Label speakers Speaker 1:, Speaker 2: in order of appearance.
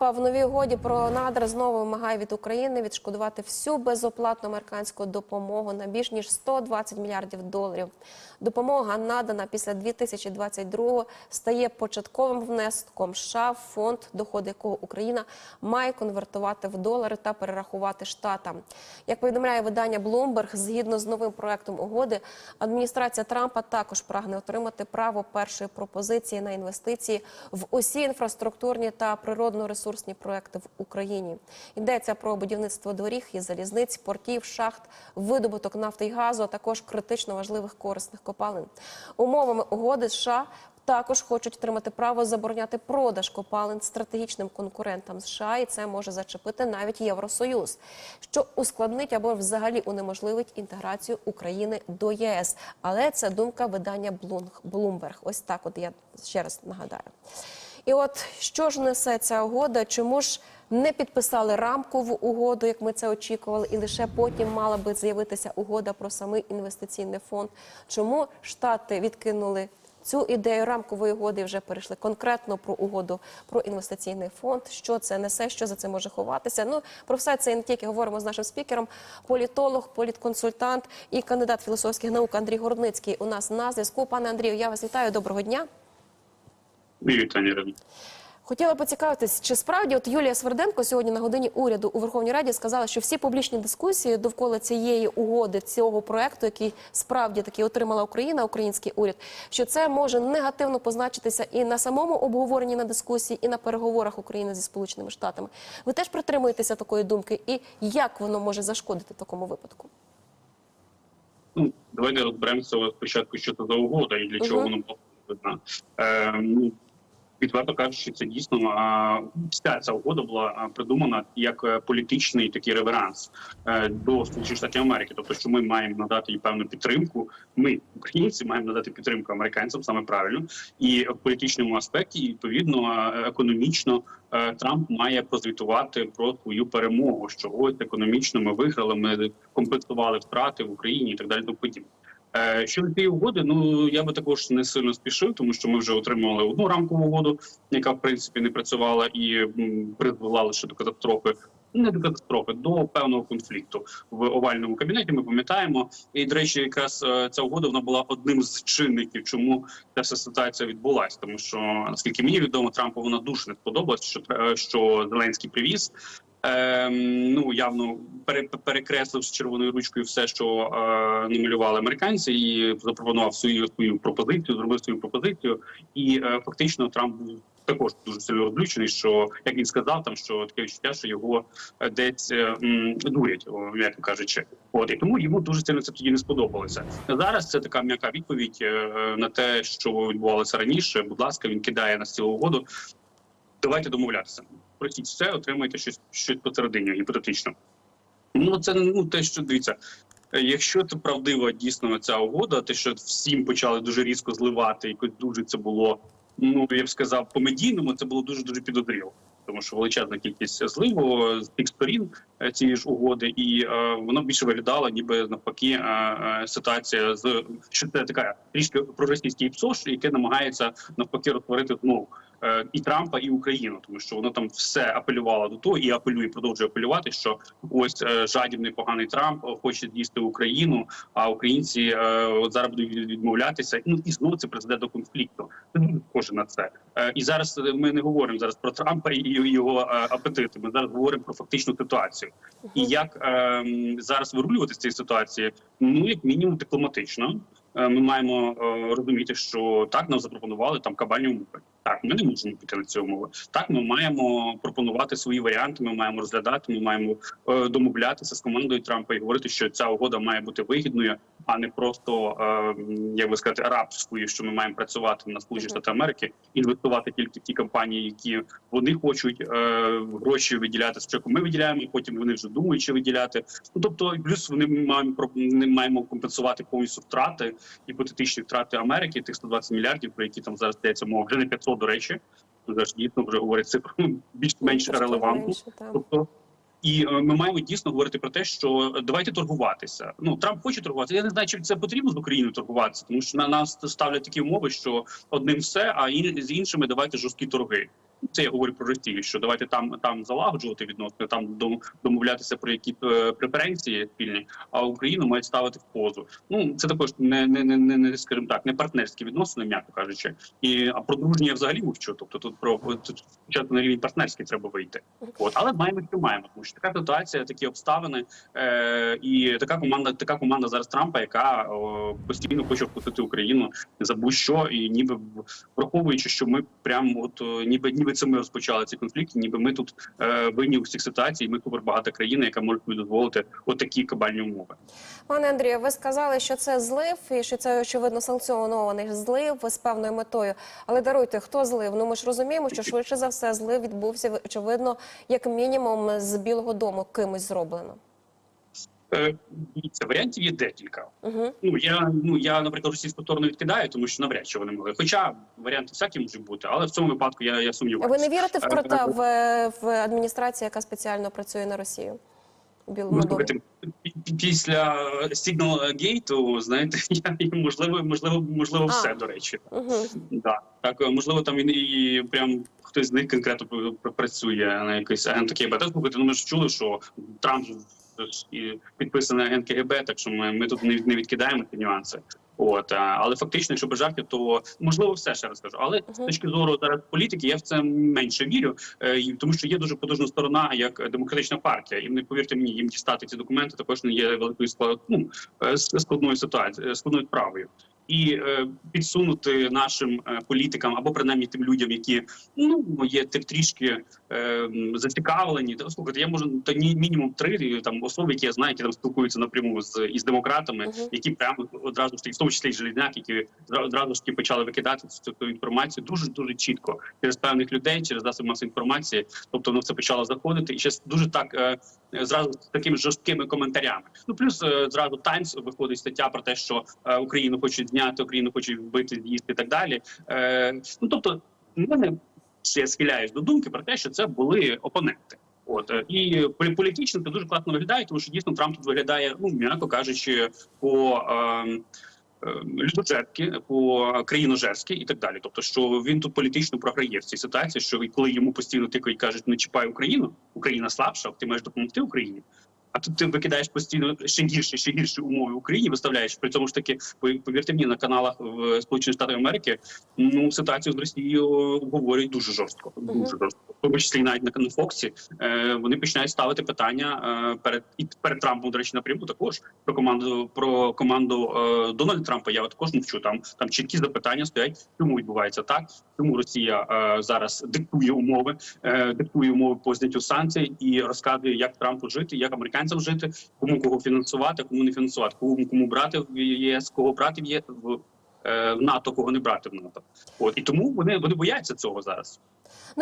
Speaker 1: В новій угоді про надра знову вимагає від України відшкодувати всю безоплатну американську допомогу на більш ніж 120 мільярдів доларів. Допомога надана після 2022 стає початковим внеском США фонд, доходи якого Україна має конвертувати в долари та перерахувати штатам. Як повідомляє видання Bloomberg, згідно з новим проектом угоди, адміністрація Трампа також прагне отримати право першої пропозиції на інвестиції в усі інфраструктурні та природно-ресурсні проекти в Україні. Йдеться про будівництво доріг і залізниць, портів, шахт, видобуток нафти і газу, а також критично важливих корисних копалин. Умовами угоди США також хочуть отримати право забороняти продаж копалин стратегічним конкурентам США, і це може зачепити навіть Євросоюз, що ускладнить або взагалі унеможливить інтеграцію України до єС. Але це думка видання Bloomberg. Ось так, от я ще раз нагадаю. І от що ж несе ця угода? Чому ж не підписали рамкову угоду, як ми це очікували, і лише потім мала би з'явитися угода про самий інвестиційний фонд? Чому штати відкинули цю ідею рамкової угоди вже перейшли конкретно про угоду про інвестиційний фонд? Що це несе? Що за це може ховатися? Ну про все це не тільки говоримо з нашим спікером. Політолог, політконсультант і кандидат філософських наук Андрій Городницький у нас на зв'язку. Пане Андрію, я вас вітаю. Доброго дня.
Speaker 2: Вітання, Ірина.
Speaker 1: Хотіла поцікавитись, чи справді от Юлія Сверденко сьогодні на годині уряду у Верховній Раді сказала, що всі публічні дискусії довкола цієї угоди, цього проекту, який справді таки отримала Україна, український уряд, що це може негативно позначитися і на самому обговоренні на дискусії, і на переговорах України зі Сполученими Штатами. Ви теж притримуєтеся такої думки, і як воно може зашкодити такому випадку?
Speaker 2: Ну, давайте розберемося спочатку, що це за угода і для чого
Speaker 1: Мгм.
Speaker 2: вона була. Е, ну, відверто кажучи, це дійсно вся ця угода була придумана як е, політичний такий реверанс е, до Сполучених Штатів Америки. Тобто, що ми маємо надати їй певну підтримку. Ми, українці, маємо надати підтримку американцям саме правильно, і в політичному аспекті, і відповідно економічно е, Трамп має прозвітувати про свою перемогу. Що ось економічно ми виграли, ми компенсували втрати в Україні і так далі. Тому подібне. Е, Щодо цієї угоди, ну я би також не сильно спішив, тому що ми вже отримали одну рамкову угоду, яка в принципі не працювала і призвела лише до катастрофи. Не до катастрофи, до певного конфлікту в овальному кабінеті. Ми пам'ятаємо, і до речі, якраз е, ця угода вона була одним з чинників, чому ця вся ситуація відбулася. Тому що наскільки мені відомо, Трампу вона дуже не сподобалась, що тре- що Зеленський привіз. Ем, ну явно пере, перекреслив з червоною ручкою все, що е, намалювали американці, і запропонував свою свою пропозицію, зробив свою пропозицію, і е, фактично Трамп був також дуже сильно розлючений. Що як він сказав, там що таке відчуття, що його е, десь е, м, дурять, м'яко кажучи. От і тому йому дуже сильно це тоді не сподобалося. Зараз це така м'яка відповідь е, на те, що відбувалося раніше. Будь ласка, він кидає на цілу угоду. Давайте домовлятися. Просіть все, отримайте щось щось посередині, гіпотетично. Ну це ну те, що дивіться. е, Якщо це правдива дійсно ця угода, те, що всім почали дуже різко зливати, якось дуже це було. Ну я б сказав, по медійному це було дуже дуже підозріло, тому що величезна кількість зливу з тих сторін е, цієї ж угоди, і е, воно більше виглядало, ніби навпаки, е, е, ситуація з що це така трішки проросійський ПСОШ, яке намагається навпаки розтворити знову і Трампа, і Україну, тому що воно там все апелювало до того і апелює, продовжує апелювати, що ось е, жадібний поганий Трамп е, хоче з'їсти Україну, а українці е, от зараз будуть відмовлятися. Ну і знову це призведе до конфлікту. Це схоже на це. Е, і зараз е, ми не говоримо зараз про Трампа і його е, апетити. Ми зараз говоримо про фактичну ситуацію. І як е, зараз вирулювати з цієї ситуації? Ну як мінімум дипломатично. Е, Ми маємо е, розуміти, що так нам запропонували там кабальні умови. Так, ми не можемо піти на ці умови. Так, ми маємо пропонувати свої варіанти. Ми маємо розглядати. Ми маємо е, домовлятися з командою Трампа і говорити, що ця угода має бути вигідною, а не просто е, як би сказати, арабською, що ми маємо працювати на Сполучені Штати Америки, інвестувати тільки в ті компанії, які вони хочуть е, гроші виділяти. Спочатку ми виділяємо, і потім вони вже думають, чи виділяти. Ну тобто, плюс вони маємо не маємо компенсувати повністю втрати гіпотетичні втрати Америки, тих 120 мільярдів, про які там зараз здається мова, вже не 500, до речі. Зараз дійсно вже говорять цифру більш-менш релевантну. Тобто, і е, ми маємо дійсно говорити про те, що е, давайте торгуватися. Ну Трамп хоче торгуватися. Я не знаю, чи це потрібно з Україною торгуватися, тому що на нас ставлять такі умови, що одним все, а з іншими давайте жорсткі торги. Це я говорю про Росію, що давайте там там залагоджувати відносини, там дом- домовлятися про які е, преференції спільні, а Україну мають ставити в позу. Ну це також не не не не, скажімо так, не партнерські відносини, м'яко кажучи, і а про дружні я взагалі мовчу. Тобто тут про тут спочатку на рівень партнерський треба вийти. От але маємо що маємо, тому що така ситуація, такі обставини, е, і така команда, така команда зараз Трампа, яка о, постійно хоче впустити Україну за будь-що, і ніби враховуючи, що ми прямо от о, ніби ніби це ми розпочали ці конфлікти, ніби ми тут е, винні у всіх ситуацій. Ми багата країна, яка може дозволити отакі кабальні умови.
Speaker 1: Пане Андрію, ви сказали, що це злив і що це очевидно санкціонований злив з певною метою. Але даруйте, хто злив? Ну ми ж розуміємо, що швидше за все злив відбувся очевидно, як мінімум з Білого Дому кимось зроблено.
Speaker 2: Е, дивіться, варіантів є декілька.
Speaker 1: Угу.
Speaker 2: Ну я ну я наприклад російську сторону відкидаю, тому що навряд чи вони могли. Хоча варіанти всякі можуть бути, але в цьому випадку я, я сумніваюся.
Speaker 1: Ви не вірите в
Speaker 2: Е,
Speaker 1: крота в, в адміністрації, яка спеціально працює на Росію?
Speaker 2: Ну, слухайте, після Signal Gate, знаєте, я можливо, можливо, можливо,
Speaker 1: А.
Speaker 2: все до речі.
Speaker 1: Угу.
Speaker 2: Да. Так, е, можливо, там він і прям хтось з них конкретно пр- пр- працює на якийсь агент КГБ. Та слухайте, ну ми ж чули, що Трамп і підписаний агент КГБ, так що ми, ми тут не, не відкидаємо ці нюанси. От, але фактично, якщо без жартів, то можливо все ще раз кажу. Але з точки зору зараз політики, я в це менше вірю, е, тому що є дуже потужна сторона, як демократична партія, і не повірте мені, їм дістати ці документи також не є великою склад, ну, е, складною ситуацією, складною справою. І е, підсунути нашим е, політикам або принаймні тим людям, які ну є тр- трішки е, зацікавлені. Та, Слухайте, я можу та ні мінімум три там особи, які я знаю, які там спілкуються напряму з із демократами,
Speaker 1: Мгм.
Speaker 2: які прямо одразу ж таки, в тому числі й Железняк, які одразу ж таки почали викидати цю, цю інформацію дуже дуже чітко через певних людей, через засоби масової інформації. Тобто воно все почало заходити, і ще дуже так зразу з такими жорсткими коментарями. Ну плюс е, зразу Таймс виходить стаття про те, що е, Україну хочуть зняти, Україну хочуть вбити, з'їсти і так далі. Е, ну тобто, мене я схиляюсь до думки про те, що це були опоненти. От е, і полі- політично це дуже класно виглядає, тому що дійсно Трамп тут виглядає, ну м'яко кажучи, по ем, е, людожерськи, по країножерськи і так далі. Тобто, що він тут політично програє в цій ситуації, що коли йому постійно тикають, кажуть, не чіпай Україну, Україна слабша, ти маєш допомогти Україні. А тут ти викидаєш постійно ще гірші, ще гірші умови в Україні, виставляєш. При цьому ж таки, повірте мені, на каналах в Сполучених Штатах Америки ну ситуацію з Росією обговорюють дуже жорстко. Дуже жорстко. Тому числі навіть на, на Фоксі е, вони починають ставити питання е, перед і перед Трампом, до речі, напряму також про команду про команду е, Дональда Трампа. Я також мовчу. Там там чіткі запитання стоять, чому відбувається так, чому Росія зараз диктує умови, диктує умови по зняттю санкцій і розказує, як Трампу жити, як американцям жити, кому кого фінансувати, кому не фінансувати, кому кому брати в ЄС, кого брати в ЄС в, в НАТО, кого не брати в НАТО. От і тому вони вони бояться цього зараз.